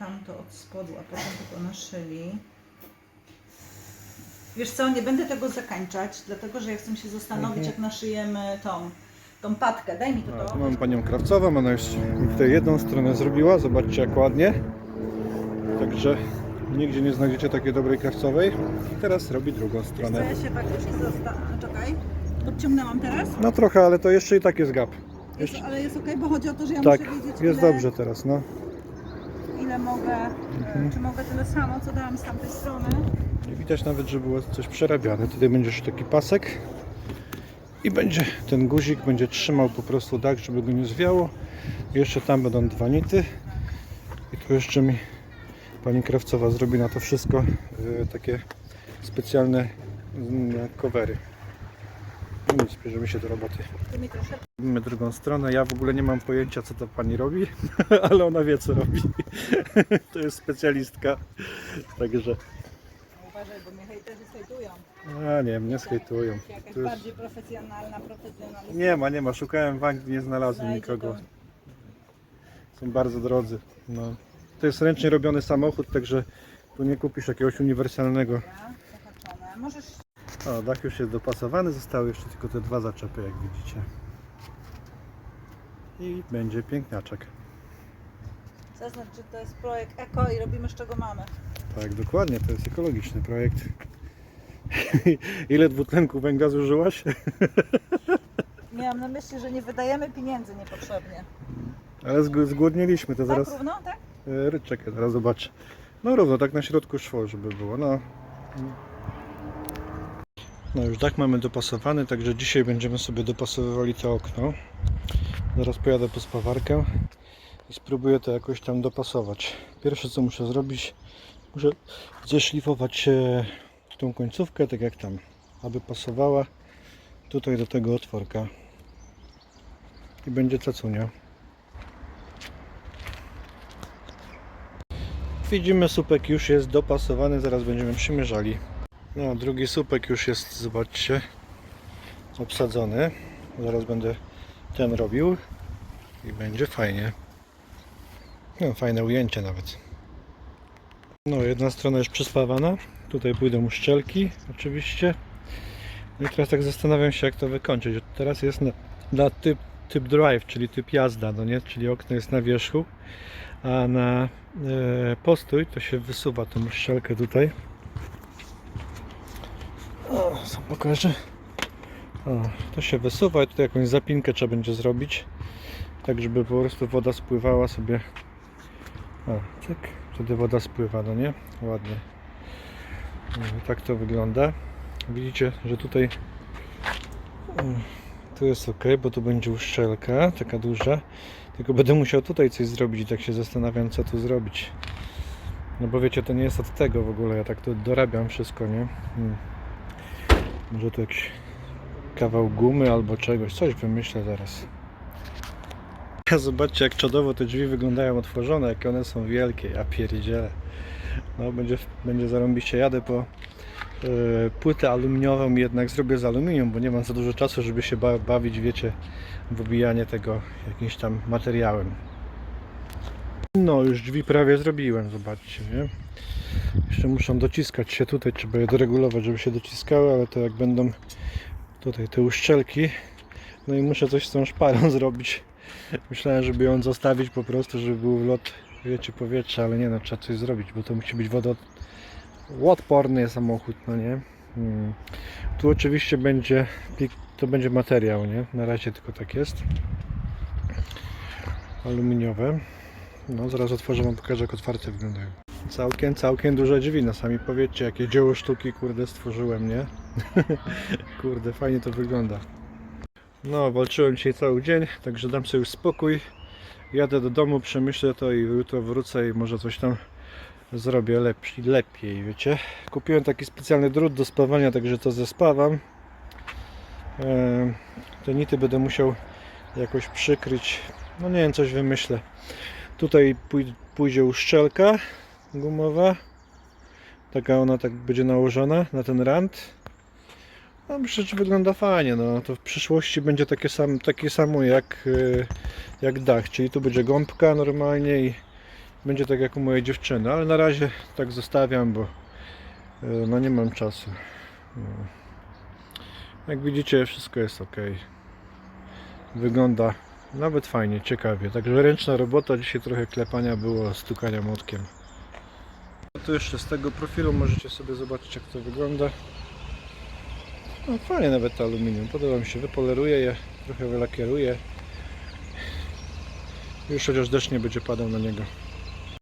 tamto od spodu, a potem tylko naszyli. Wiesz co, nie będę tego zakańczać, dlatego że ja chcę się zastanowić, Mhm. jak naszyjemy tą, tą patkę. Daj mi to A, to. mam panią krawcową, ona już mi tutaj jedną stronę zrobiła, zobaczcie jak ładnie. Także nigdzie nie znajdziecie takiej dobrej krawcowej. I teraz robi drugą Wiesz stronę. ja się faktycznie zastanawiam. Czekaj, odciągnęłam teraz? No trochę, ale to jeszcze i tak jest gap. Jest, ale jest ok, bo chodzi o to, że ja Tak, muszę wiedzieć, jest ile, dobrze teraz, no. Ile mogę, Mhm. czy mogę tyle samo, co dałam z tamtej strony. I widać nawet, że było coś przerabiane. Tutaj będzie jeszcze taki pasek i będzie ten guzik będzie trzymał po prostu tak, żeby go nie zwiało. Jeszcze tam będą dwa nity i tu jeszcze mi pani krawcowa zrobi na to wszystko e, takie specjalne mm, covery. No nic, bierzemy się do roboty. Robimy drugą stronę. Ja w ogóle nie mam pojęcia, co to pani robi, ale ona wie, co robi. to jest specjalistka. Także uważaj, bo mnie hejterzy hejtują. A nie, mnie skejtują. Jakaś jest- bardziej profesjonalna, profesjonalna. Nie ma, nie ma. Szukałem w Anglii, nie znalazłem Znajdzie nikogo. to. Są bardzo drodzy. No. To jest ręcznie robiony samochód, także tu nie kupisz jakiegoś uniwersalnego. Zahaczone. Możesz O, dach już jest dopasowany, zostały jeszcze tylko te dwa zaczepy, jak widzicie. I będzie piękniaczek. zaznacz, że to jest projekt eko i robimy z czego mamy. Tak, dokładnie, to jest ekologiczny projekt. Ile dwutlenku węgla zużyłaś? Miałam na myśli, że nie wydajemy pieniędzy niepotrzebnie. Ale zg- zgłodniliśmy, to zaraz... Tak równo, tak? E, Ryczek, zaraz zobaczę. No równo, tak na środku szło, żeby było. No. No już tak mamy dopasowany, także dzisiaj będziemy sobie dopasowywali to okno. Zaraz pojadę po spawarkę i spróbuję to jakoś tam dopasować. Pierwsze co muszę zrobić, muszę zeszlifować e, tą końcówkę, tak jak tam, aby pasowała tutaj do tego otworka. I będzie cacunia. Widzimy, słupek już jest dopasowany, zaraz będziemy przymierzali. No, drugi słupek już jest, zobaczcie, obsadzony. Zaraz będę ten robił i będzie fajnie. No, fajne ujęcie nawet. No, jedna strona już przyspawana. Tutaj pójdą uszczelki, oczywiście. No i teraz tak zastanawiam się, jak to wykończyć. Teraz jest na, na typ, typ drive, czyli typ jazda, no nie? Czyli okno jest na wierzchu, a na e, postój to się wysuwa tą szczelkę tutaj. O, co pokażę. O, to się wysuwa i tutaj jakąś zapinkę trzeba będzie zrobić. Tak, żeby po prostu woda spływała sobie. O, cyk. Wtedy woda spływa, no nie? Ładnie. Tak to wygląda. Widzicie, że tutaj tu jest ok, bo tu będzie uszczelka, taka duża. Tylko będę musiał tutaj coś zrobić i tak się zastanawiam, co tu zrobić. No bo wiecie, to nie jest od tego w ogóle, ja tak tu dorabiam wszystko, nie? Hmm. Może tu jakiś kawał gumy albo czegoś, coś wymyślę zaraz. Zobaczcie jak czadowo te drzwi wyglądają otworzone, jakie one są wielkie, ja pierdzielę. No będzie, będzie zarąbiście, jadę po e, płytę aluminiową jednak zrobię z aluminium, bo nie mam za dużo czasu, żeby się ba bawić, wiecie, w obijanie tego jakimś tam materiałem. No, już drzwi prawie zrobiłem, zobaczcie, nie? Jeszcze muszą dociskać się tutaj, trzeba je doregulować, żeby się dociskały, ale to jak będą tutaj te uszczelki, no i muszę coś z tą szparą zrobić. Myślałem, żeby ją zostawić po prostu, żeby był wlot, wiecie, powietrza, ale nie no, trzeba coś zrobić, bo to musi być wodoodporny samochód, no nie? Hmm. Tu oczywiście będzie, to będzie materiał, nie? Na razie tylko tak jest. Aluminiowe. No, zaraz otworzę, wam pokażę jak otwarte wyglądają. Całkiem, całkiem duże drzwi, no sami powiedzcie, jakie dzieło sztuki, kurde, stworzyłem, nie? kurde, fajnie to wygląda. No, walczyłem dzisiaj cały dzień, także dam sobie już spokój. Jadę do domu, przemyślę to i jutro wrócę i może coś tam zrobię lepiej, lepiej, wiecie. Kupiłem taki specjalny drut do spawania, także to zespawam. Eee, Te nity będę musiał jakoś przykryć. No nie wiem, coś wymyślę. Tutaj pój- pójdzie uszczelka gumowa. Taka ona tak będzie nałożona na ten rand. No że wygląda fajnie. No to w przyszłości będzie takie, sam, takie samo jak, e, jak dach. Czyli tu będzie gąbka normalnie i, będzie tak jak u mojej dziewczyny, ale na razie tak zostawiam, bo e, no nie mam czasu. No. Jak widzicie, wszystko jest ok. Wygląda nawet fajnie, ciekawie. Także ręczna robota, dzisiaj trochę klepania było, stukania młotkiem. Tu jeszcze z tego profilu możecie sobie zobaczyć jak to wygląda. No fajnie nawet to aluminium, podoba mi się, wypoleruję je, trochę wylakieruję. Już chociaż deszcz nie będzie padał na niego.